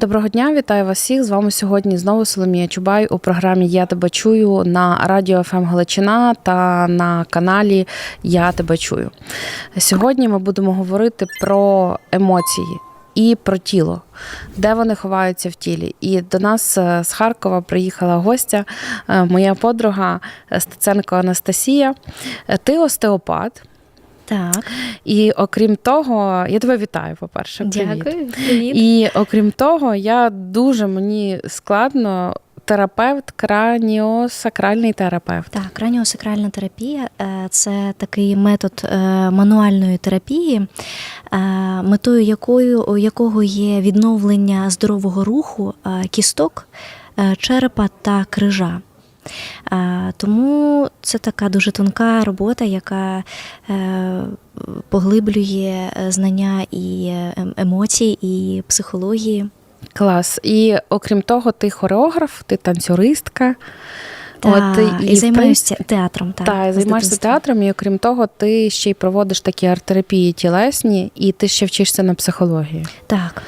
Доброго дня, вітаю вас всіх. З вами сьогодні знову Соломія Чубай у програмі Я тебе чую на радіо ФМ Галичина та на каналі Я тебе чую. Сьогодні ми будемо говорити про емоції і про тіло, де вони ховаються в тілі. І до нас е, з Харкова приїхала гостя, е, моя подруга Стеценко Анастасія. Е, Ти остеопат. Так, І окрім того, я тебе вітаю, по-перше. Привіт. дякую. Привіт. І окрім того, я дуже мені складно терапевт, краніосакральний терапевт. Так, краніосакральна терапія е, це такий метод е, мануальної терапії, е, метою якою, якого є відновлення здорового руху кісток, черепа та крижа. Тому це така дуже тонка робота, яка е, поглиблює е, знання і е, ем- емоцій, і психології. Клас. І окрім того, ти хореограф, ти танцюристка. Та, От, і, в займаюся театром. Так, з займаєшся театром, і окрім того, ти ще й проводиш такі арт-терапії тілесні, і ти ще вчишся на психології. Так.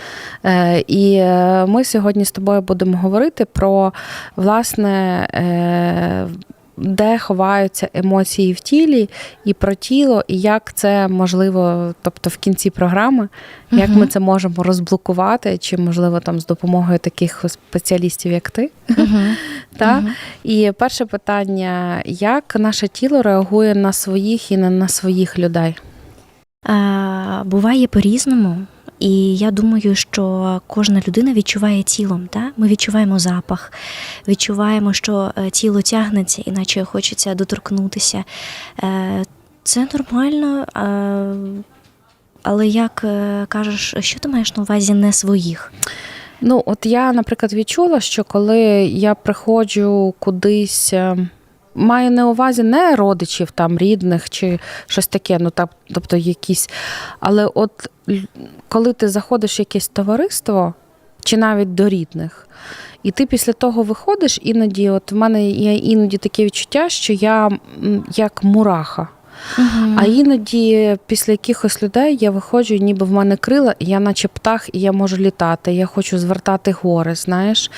Е, І е, ми сьогодні з тобою будемо говорити про власне. е, Де ховаються емоції в тілі, і про тіло, і як це можливо, тобто в кінці програми, як Мгм. ми це можемо розблокувати, чи можливо там з допомогою таких спеціалістів, як ти. Мгм. Та? Мгм. І перше питання: як наше тіло реагує на своїх і не на своїх людей? А, буває по-різному. І я думаю, що кожна людина відчуває тілом. Та? Ми відчуваємо запах, відчуваємо, що е, тіло тягнеться, іначе хочеться доторкнутися. Е, Це нормально, але як е, кажеш, що ти маєш на увазі не своїх? Ну, от я, наприклад, відчула, що коли я приходжу кудись. Маю на увазі не родичів, там рідних чи щось таке, ну так, тобто якісь. Але от коли ти заходиш в якесь товариство, чи навіть до рідних, і ти після того виходиш, іноді, от в мене є іноді таке відчуття, що я як мураха. А іноді після якихось людей я виходжу, ніби в мене крила, і я наче птах, і я можу літати. Я хочу звертати гори, знаєш,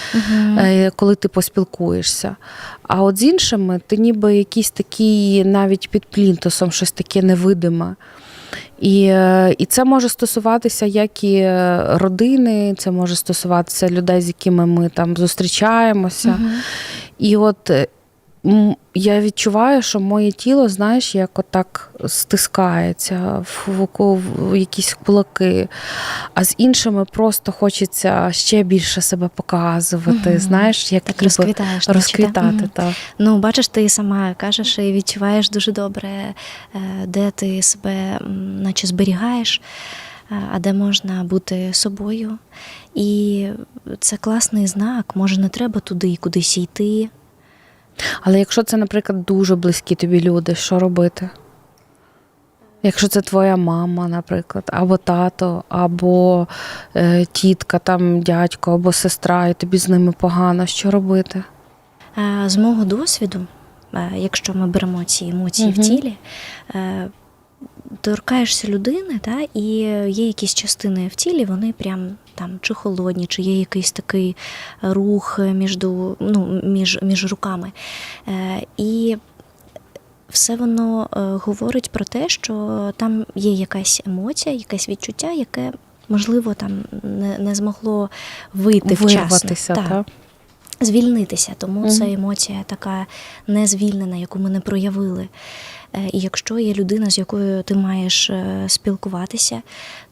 е, коли ти поспілкуєшся. А от з іншими ти ніби якийсь такий навіть під плінтусом, щось таке невидиме. І, е, і це може стосуватися як і е, родини, це може стосуватися людей, з якими ми там зустрічаємося. Мгм. І от я відчуваю, що моє тіло, знаєш, як отак стискається в, в, в якісь кулаки, а з іншими просто хочеться ще більше себе показувати. Мгм. Знаєш, як Так розквітаєш. розквітати. Так. Ну, бачиш, ти сама кажеш і відчуваєш дуже добре, е, де ти себе наче зберігаєш, е, а де можна бути собою. І це класний знак. Може, не треба туди кудись йти. Але якщо це, наприклад, дуже близькі тобі люди, що робити? Якщо це твоя мама, наприклад, або тато, або е, тітка, там дядько, або сестра, і тобі з ними погано, що робити? Е, З мого досвіду, е, якщо ми беремо ці емоції угу. в тілі, е, торкаєшся людини, та, і є якісь частини в тілі, вони прям там чи холодні, чи є якийсь такий рух між, ну, між, між руками. Е, І все воно е, говорить про те, що там є якась емоція, якесь відчуття, яке, можливо, там не, не змогло вийти вчасно. Так? Звільнитися, тому Мгм. це емоція така незвільнена, яку ми не проявили. Е, І якщо є людина, з якою ти маєш е, спілкуватися,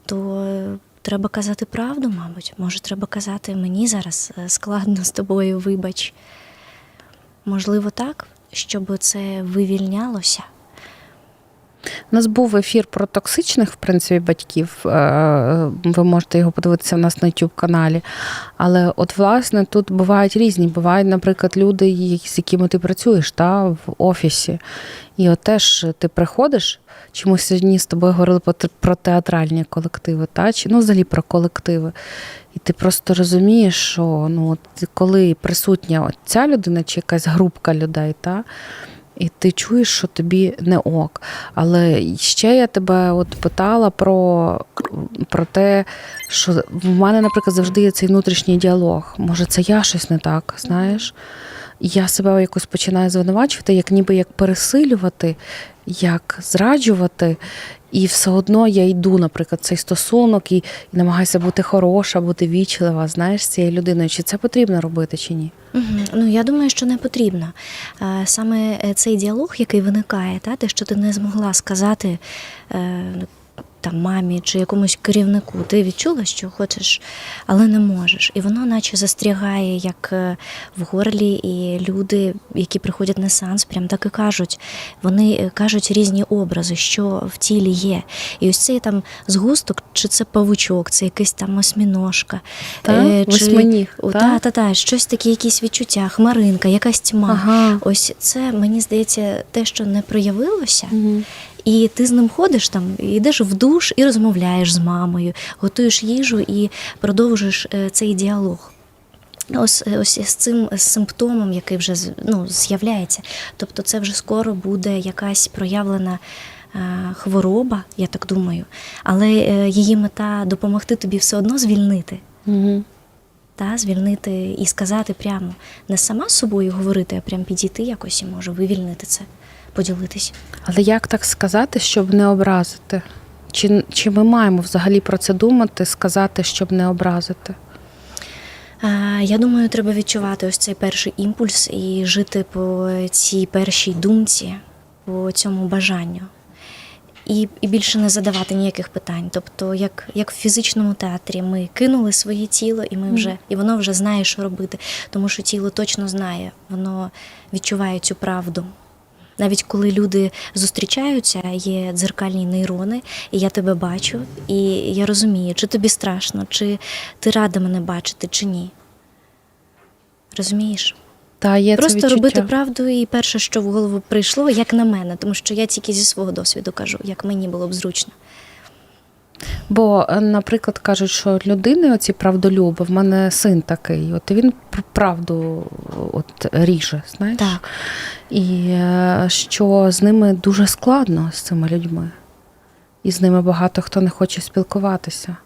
то треба казати правду, мабуть. Може, треба казати мені зараз е, складно з тобою, вибач. Можливо, так, щоб це вивільнялося. У нас був ефір про токсичних, в принципі, батьків. Е, Ви можете його подивитися в нас на youtube каналі. Але от, власне, тут бувають різні. Бувають, наприклад, люди, з якими ти працюєш та, в офісі. І от теж ти приходиш. Ми сьогодні з тобою говорили про театральні колективи, та? чи ну, взагалі про колективи. І ти просто розумієш, що ну, от, коли присутня от ця людина чи якась групка людей, та, і ти чуєш, що тобі не ок. Але ще я тебе от питала про, про те, що в мене, наприклад, завжди є цей внутрішній діалог. Може, це я щось не так, знаєш? Я себе якось починаю звинувачувати, як ніби як пересилювати, як зраджувати. І все одно я йду, наприклад, цей стосунок і, і намагаюся бути хороша, бути вічлива, знаєш, з цією людиною. Чи це потрібно робити, чи ні? Мгм. Ну я думаю, що не потрібно. Саме е, цей діалог, який виникає, та те, що ти не змогла сказати е, там мамі чи якомусь керівнику, ти відчула, що хочеш, але не можеш. І воно наче застрягає як е, в горлі, і люди, які приходять на сеанс, прям так і кажуть. Вони е, кажуть різні образи, що в тілі є. І ось цей там згусток, чи це павучок, це якийсь там осьміножка. Та? е, чи- та? та, та, та, щось таке, якісь відчуття, хмаринка, якась тьма. Ага. Ось це, мені здається, те, що не проявилося, Мгм. І ти з ним ходиш там, йдеш в душ і розмовляєш з мамою, готуєш їжу і продовжуєш е, цей діалог. Ось, е, ось з цим симптомом, який вже ну, з'являється. Тобто, це вже скоро буде якась проявлена е, хвороба, я так думаю. Але її мета допомогти тобі все одно звільнити Мгм. та звільнити і сказати прямо не сама з собою говорити, а прям підійти якось і може вивільнити це, поділитись. Але як так сказати, щоб не образити? Чи, чи ми маємо взагалі про це думати, сказати, щоб не образити? Я думаю, треба відчувати ось цей перший імпульс і жити по цій першій думці, по цьому бажанню. І, і більше не задавати ніяких питань. Тобто, як, як в фізичному театрі, ми кинули своє тіло, і ми вже і воно вже знає, що робити, тому що тіло точно знає, воно відчуває цю правду. Навіть коли люди зустрічаються, є дзеркальні нейрони, і я тебе бачу, і я розумію, чи тобі страшно, чи ти рада мене бачити, чи ні. Розумієш? Та є Просто це робити правду, і перше, що в голову прийшло, як на мене, тому що я тільки зі свого досвіду кажу, як мені було б зручно. Бо, е, наприклад, кажуть, що людини оці правдолюби, в мене син такий, от він правду от ріже, знаєш? Так. І е, що з ними дуже складно з цими людьми. І з ними багато хто не хоче спілкуватися.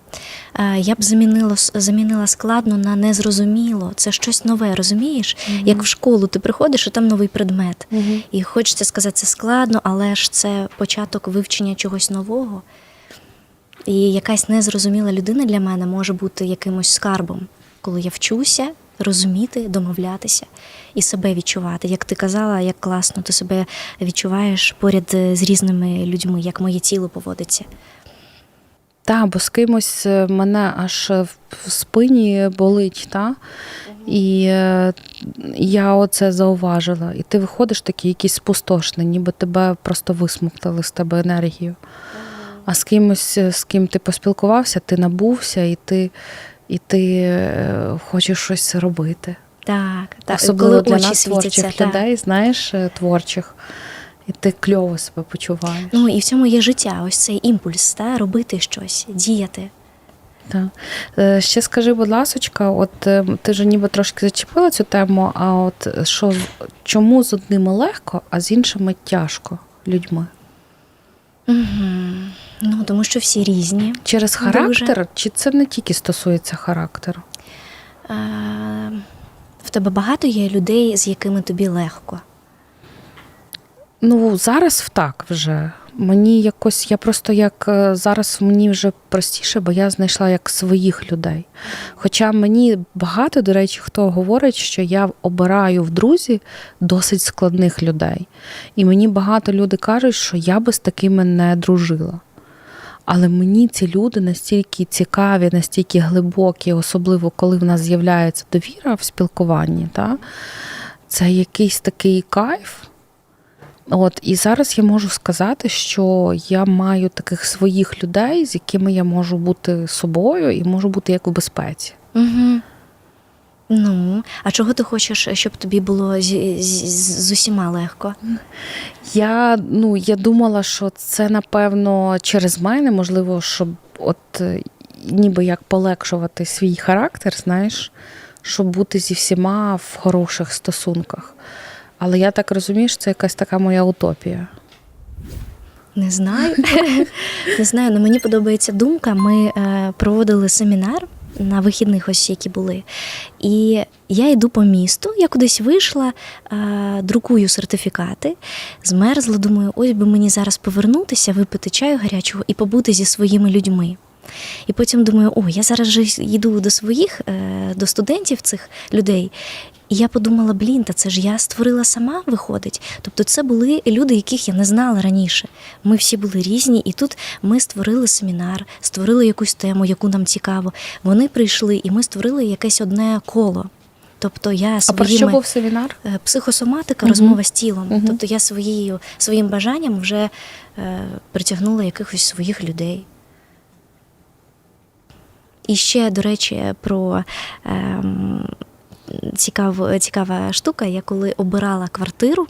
Е, Я б замінила, замінила складно на незрозуміло. Це щось нове, розумієш? Як в школу ти приходиш, і там новий предмет. І хочеться сказати, це складно, але ж це початок вивчення чогось нового. І якась незрозуміла людина для мене може бути якимось скарбом, коли я вчуся розуміти, домовлятися і себе відчувати. Як ти казала, як класно ти себе відчуваєш поряд е, з різними людьми, як моє тіло поводиться. Та, бо з кимось е, мене аж в спині болить, та? І е, я оце зауважила. І ти виходиш такий якийсь спустошний, ніби тебе просто висмоктали з тебе енергію. А з кимось, е, з ким ти поспілкувався, ти набувся, і ти, і ти е, хочеш щось робити. Так, так. Особливо коли для нас світяться. творчих так. людей, знаєш, е, творчих. І ти кльово себе почуваєш. Ну і в цьому є життя, ось цей імпульс, та, робити щось, діяти. Так. Ще скажи, будь ласочка, от ти ж ніби трошки зачепила цю тему, а от що чому з одними легко, а з іншими тяжко людьми? Угу. Ну, тому що всі різні. Через Дуже. характер, чи це не тільки стосується характеру? Е, в тебе багато є людей, з якими тобі легко. Ну, зараз так вже. Мені якось, я просто як е, зараз мені вже простіше, бо я знайшла як своїх людей. Хоча мені багато, до речі, хто говорить, що я обираю в друзі досить складних людей. І мені багато люди кажуть, що я би з такими не дружила. Але мені ці люди настільки цікаві, настільки глибокі, особливо коли в нас з'являється довіра в спілкуванні, та? це якийсь такий кайф. От і зараз я можу сказати, що я маю таких своїх людей, з якими я можу бути собою і можу бути як у безпеці. Угу. Ну, а чого ти хочеш, щоб тобі було з, з, з усіма легко? Я ну я думала, що це напевно через мене, можливо, щоб от ніби як полегшувати свій характер, знаєш, щоб бути зі всіма в хороших стосунках. Але я так розумію, що це якась така моя утопія. Не знаю. Не знаю, але мені подобається думка. Ми е, проводили семінар на вихідних, ось які були. І я йду по місту, я кудись вийшла, е, друкую сертифікати, змерзла, думаю, ось би мені зараз повернутися, випити чаю гарячого і побути зі своїми людьми. І потім думаю, о, я зараз же йду до своїх, е, до студентів цих людей. І я подумала, блін, та це ж я створила сама, виходить. Тобто це були люди, яких я не знала раніше. Ми всі були різні, і тут ми створили семінар, створили якусь тему, яку нам цікаво. Вони прийшли, і ми створили якесь одне коло. Тобто я А про що був семінар? Е, психосоматика, Мгм. розмова з тілом. Мгм. Тобто я своєю своїм бажанням вже е, притягнула якихось своїх людей. І ще, до речі, про ем, цікав, цікава штука. Я коли обирала квартиру,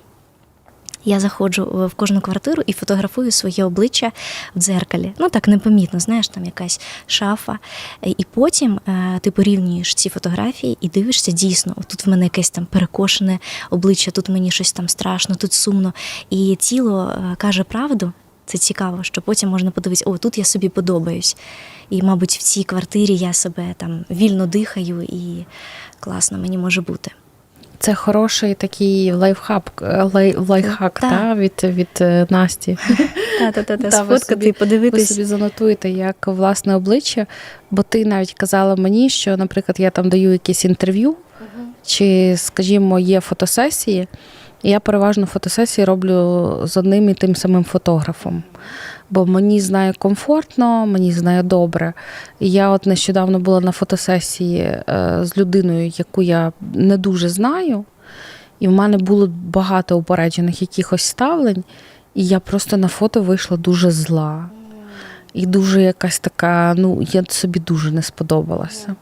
я заходжу в кожну квартиру і фотографую своє обличчя в дзеркалі. Ну так непомітно, знаєш, там якась шафа. Е, І потім е, ти порівнюєш ці фотографії і дивишся дійсно, тут в мене якесь там перекошене обличчя, тут мені щось там страшно, тут сумно. І тіло е, каже правду. Це цікаво, що потім можна подивитися, о, тут я собі подобаюсь. І, мабуть, в цій квартирі я себе там вільно дихаю і класно мені може бути. Це хороший такий лайфхак, лай, лайфхак Так. та, від, від е, Насті. Та-та-та, Да, ви сфоткати, Ви собі занотуєте як власне обличчя, бо ти навіть казала мені, що, наприклад, я там даю якесь інтерв'ю, чи, скажімо, є фотосесії. Я переважно фотосесії роблю з одним і тим самим фотографом. Бо мені з нею комфортно, мені з нею добре. Я от нещодавно була на фотосесії е, з людиною, яку я не дуже знаю, і в мене було багато упереджених якихось ставлень, і я просто на фото вийшла дуже зла. І дуже якась така, ну, я собі дуже не сподобалася.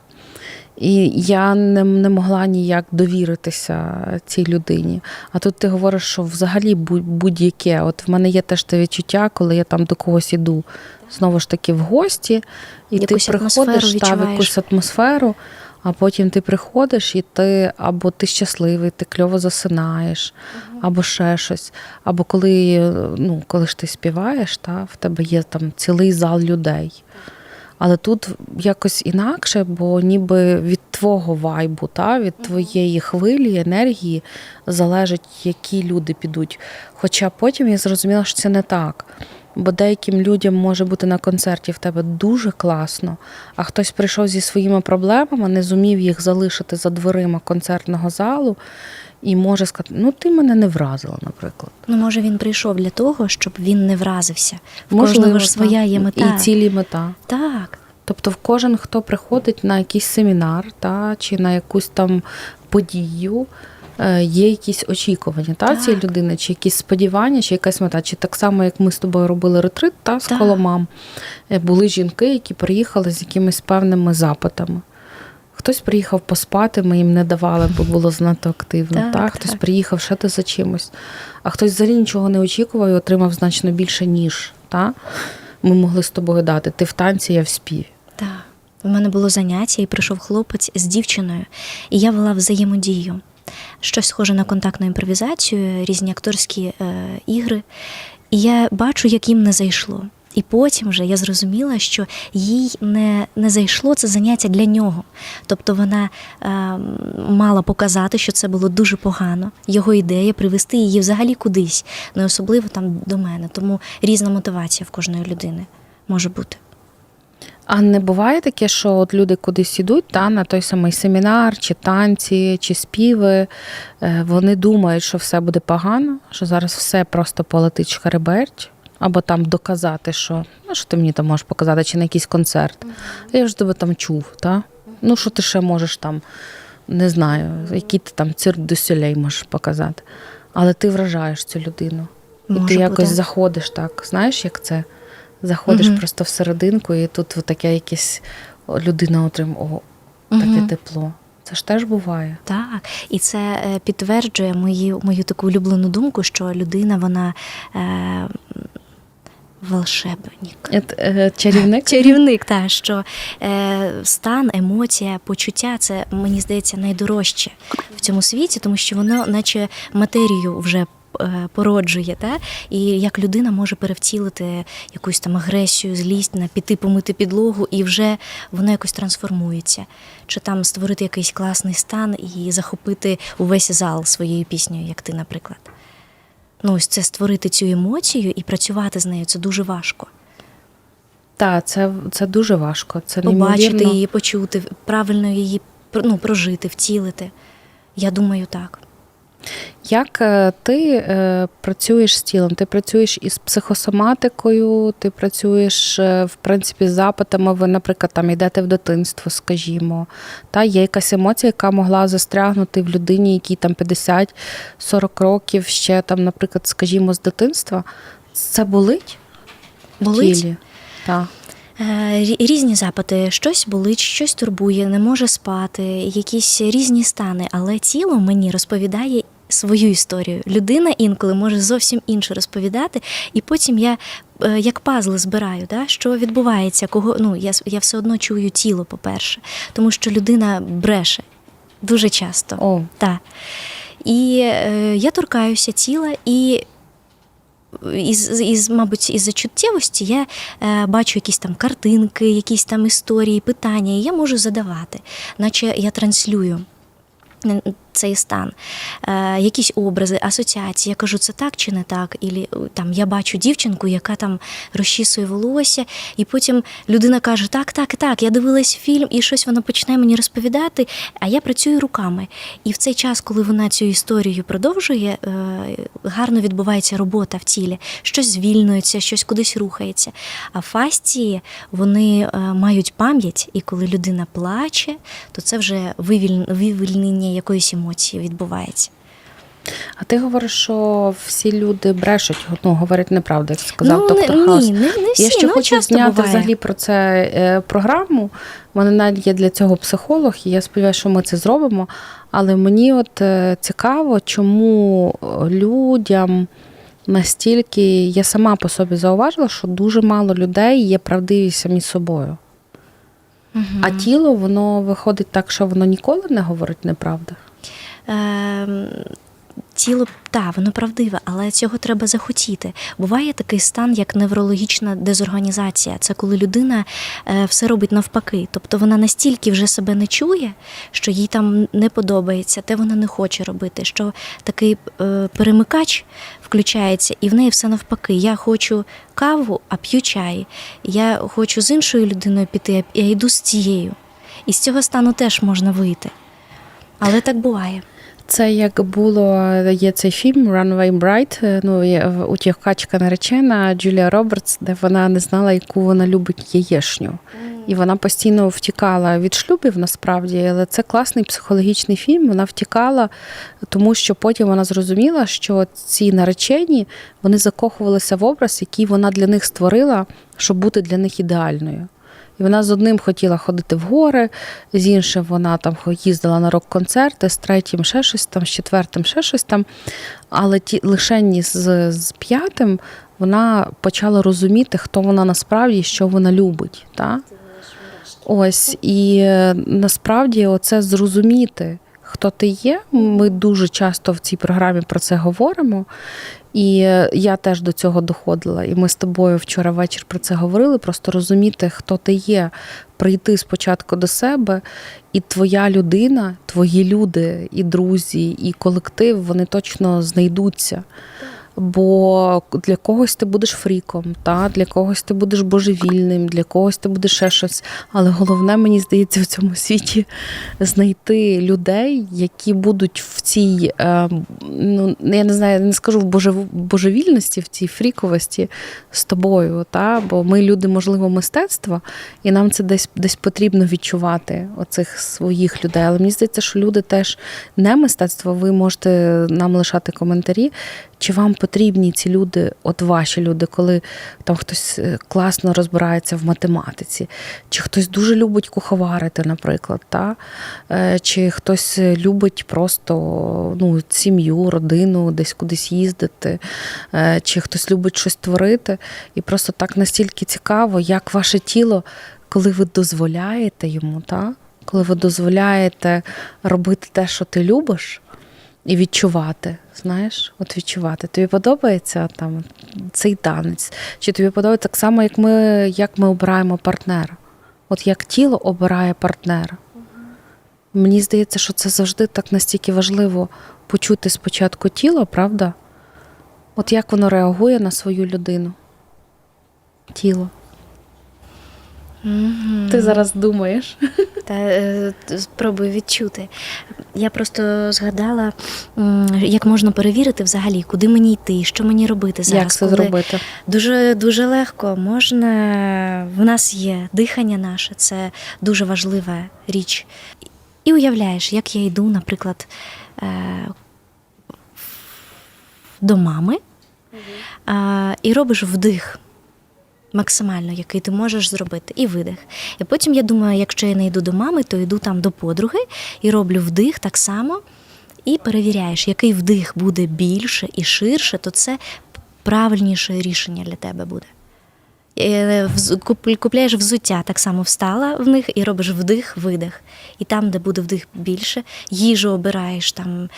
І я не, не могла ніяк довіритися цій людині. А тут ти говориш, що взагалі будь- будь-яке. От в мене є теж те відчуття, коли я там до когось іду знову ж таки в гості, і Якусь ти приходиш та, в якусь атмосферу, а потім ти приходиш і ти або ти щасливий, ти кльово засинаєш, або ще щось. Або коли, ну, коли ж ти співаєш, та, в тебе є там цілий зал людей. Але тут якось інакше, бо ніби від твого вайбу, та, від твоєї хвилі, енергії залежить, які люди підуть. Хоча потім я зрозуміла, що це не так. Бо деяким людям може бути на концерті в тебе дуже класно, а хтось прийшов зі своїми проблемами, не зумів їх залишити за дверима концертного залу і може сказати: ну ти мене не вразила, наприклад. Ну, може, він прийшов для того, щоб він не вразився. В Можливо, кожного ж своя є мета. І цілі мета. Так. Тобто, в кожен, хто приходить на якийсь семінар та, чи на якусь там подію, е, є якісь очікування та, цієї людини, чи якісь сподівання, чи якась мета. Чи так само, як ми з тобою робили ретрит та, з Так. коломам, е, були жінки, які приїхали з якимись певними запитами. Хтось приїхав поспати, ми їм не давали, бо було занадто активно. Так, та? Хтось так. приїхав ще за чимось, а хтось взагалі нічого не очікував і отримав значно більше, ніж та? ми могли з тобою дати. Ти в танці, я в співі. Так. У мене було заняття, і прийшов хлопець з дівчиною, і я вела взаємодію. Щось схоже на контактну імпровізацію, різні акторські е, ігри. І я бачу, як їм не зайшло. І потім вже я зрозуміла, що їй не, не зайшло це заняття для нього. Тобто вона е, мала показати, що це було дуже погано. Його ідея привести її взагалі кудись, не особливо там до мене. Тому різна мотивація в кожної людини може бути. А не буває таке, що от люди кудись ідуть та, на той самий семінар, чи танці, чи співи. е, Вони думають, що все буде погано, що зараз все просто полетить шкареберть, або там доказати, що ну, що ти мені там можеш показати, чи на якийсь концерт. Я вже тебе там чув, та? Ну, що ти ще можеш там, не знаю, який ти там цирк до сюлей можеш показати. Але ти вражаєш цю людину. І Може ти якось заходиш так. Знаєш, як це? Заходиш Мгм. просто всерединку, і тут таке якесь людина отримує о, таке Мгм. тепло. Це ж теж буває. Так, і це е, підтверджує мою, мою таку улюблену думку, що людина вона, е, волшебник. Е, е, Чарівник? Чарівник, та що е, стан, емоція, почуття це мені здається найдорожче в цьому світі, тому що воно, наче матерію вже. е, Породжує, та? і як людина може перевтілити якусь там агресію, злість на піти помити підлогу, і вже воно якось трансформується. Чи там створити якийсь класний стан і захопити увесь зал своєю піснею, як ти, наприклад. Ну, ось це створити цю емоцію і працювати з нею це дуже важко. Так, це, це дуже важко. Це побачити неймовірно. її, почути, правильно її ну, прожити, втілити. Я думаю, так. Як е, ти е, працюєш з тілом? Ти працюєш із психосоматикою, ти працюєш е, в принципі з запитами. Ви, наприклад, там йдете в дитинство, скажімо. Та є якась емоція, яка могла застрягнути в людині, якій там 50-40 років, ще там, наприклад, скажімо, з дитинства. Це болить? Болить? тілі? Так. Е, Різні запити, щось болить, щось турбує, не може спати, якісь різні стани, але тіло мені розповідає свою історію. Людина інколи може зовсім інше розповідати, і потім я е, як пазли збираю, да, що відбувається, кого ну я, я все одно чую тіло, по-перше, тому що людина бреше дуже часто. О, Так. І е, я торкаюся тіла і. Із, із, мабуть, із зачуттєвості я е, бачу якісь там картинки, якісь там історії, питання, і я можу задавати, наче я транслюю цей стан, е, якісь образи, асоціації. Я кажу, це так чи не так? І там я бачу дівчинку, яка там розчісує волосся, і потім людина каже: Так, так, так, я дивилась фільм, і щось вона починає мені розповідати. А я працюю руками. І в цей час, коли вона цю історію продовжує, е, гарно відбувається робота в тілі, щось звільнюється, щось кудись рухається. А фасції вони е, мають пам'ять, і коли людина плаче, то це вже вивільнення якоїсь емоції відбувається. а ти говориш, що всі люди брешуть, ну, говорять неправду, як сказав ну, доктор не, Хаус. ні, не, не всі, Я ще ну, хочу зняти буває. взагалі про це е, програму. У мене навіть є для цього психолог, і я сподіваюся, що ми це зробимо. Але мені от е, цікаво, чому людям настільки я сама по собі зауважила, що дуже мало людей є правдиві самі собою. Мгм. А тіло, воно виходить так, що воно ніколи не говорить неправду. Ем, Тіло, так, воно правдиве, але цього треба захотіти. Буває такий стан, як неврологічна дезорганізація. Це коли людина е, все робить навпаки. Тобто вона настільки вже себе не чує, що їй там не подобається, те вона не хоче робити. Що такий е, перемикач включається, і в неї все навпаки. Я хочу каву, а п'ю чай. Я хочу з іншою людиною піти, а я йду з цією. І з цього стану теж можна вийти. Але так буває. Це як було, є цей фільм Runway Bride, е, ну, в- утікачка наречена Джулія Робертс, де вона не знала, яку вона любить яєшню. І вона постійно втікала від шлюбів насправді, але це класний психологічний фільм. Вона втікала, тому що потім вона зрозуміла, що ці наречені вони закохувалися в образ, який вона для них створила, щоб бути для них ідеальною. І вона з одним хотіла ходити в гори, з іншим вона там їздила на рок-концерти, з третім ще щось там, з четвертим ще щось там. Але ті лише з, з п'ятим вона почала розуміти, хто вона насправді, що вона любить. Та? Ось і е, насправді оце зрозуміти, хто ти є. Ми дуже часто в цій програмі про це говоримо. І е, я теж до цього доходила. І ми з тобою вчора вечір про це говорили. Просто розуміти, хто ти є, прийти спочатку до себе, і твоя людина, твої люди, і друзі, і колектив вони точно знайдуться. Бо для когось ти будеш фріком, та? для когось ти будеш божевільним, для когось ти будеш ще щось. Але головне, мені здається, в цьому світі знайти людей, які будуть в цій, е, ну я не знаю, не скажу в божев- божевільності, в цій фріковості з тобою. Та? Бо ми люди, можливо, мистецтва, і нам це десь десь потрібно відчувати оцих своїх людей. Але мені здається, що люди теж не мистецтво. Ви можете нам лишати коментарі. Чи вам потрібні ці люди, от ваші люди, коли там хтось е, класно розбирається в математиці, чи хтось дуже любить куховарити, наприклад, та? Е, чи хтось любить просто ну, сім'ю, родину, десь кудись їздити, е, чи хтось любить щось творити. І просто так настільки цікаво, як ваше тіло, коли ви дозволяєте йому, та? коли ви дозволяєте робити те, що ти любиш, і відчувати, знаєш, от відчувати. Тобі подобається там цей танець? Чи тобі подобається так само, як ми, як ми обираємо партнера? От як тіло обирає партнера? Мені здається, що це завжди так настільки важливо почути спочатку тіло, правда? От як воно реагує на свою людину? Тіло. Мгм. Ти зараз думаєш. Та е, спробую відчути. Я просто згадала, як можна перевірити взагалі, куди мені йти, що мені робити зараз. як це зробити? Дуже дуже легко. Можна в нас є дихання наше, це дуже важлива річ. І уявляєш, як я йду, наприклад, е, до мами і робиш вдих. Максимально, який ти можеш зробити, і видих. І потім я думаю, якщо я не йду до мами, то йду там до подруги і роблю вдих так само. І перевіряєш, який вдих буде більше і ширше, то це правильніше рішення для тебе буде. Е, Купляєш взуття, так само встала в них і робиш вдих, видих. І там, де буде вдих більше, їжу обираєш там.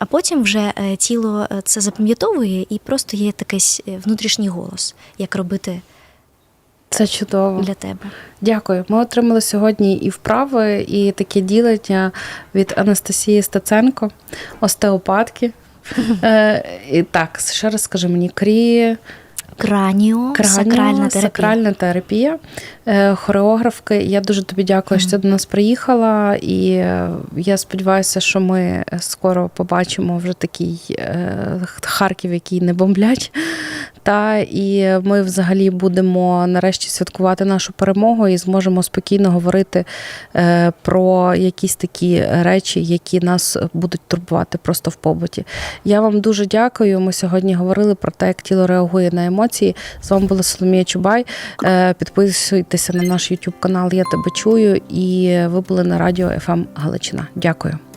А потім вже е, тіло е, це запам'ятовує, і просто є такийсь е, внутрішній голос, як робити Це чудово. для тебе. Дякую. Ми отримали сьогодні і вправи, і таке ділення від Анастасії Стеценко, остеопатки. Е, і так, ще раз скажи мені, крі, Краніо, краніо, сакральна терапія. сакральна терапія, е, хореографки. Я дуже тобі дякую, що ти до нас приїхала. І е, я сподіваюся, що ми скоро побачимо вже такий е, Харків, який не бомблять. Та і ми взагалі будемо нарешті святкувати нашу перемогу і зможемо спокійно говорити е, про якісь такі речі, які нас будуть турбувати просто в побуті. Я вам дуже дякую. Ми сьогодні говорили про те, як тіло реагує на емоції. З вами була Соломія Чубай. Е, Підписуйтеся на наш YouTube канал Я тебе чую. І ви були на радіо ФМ Галичина. Дякую.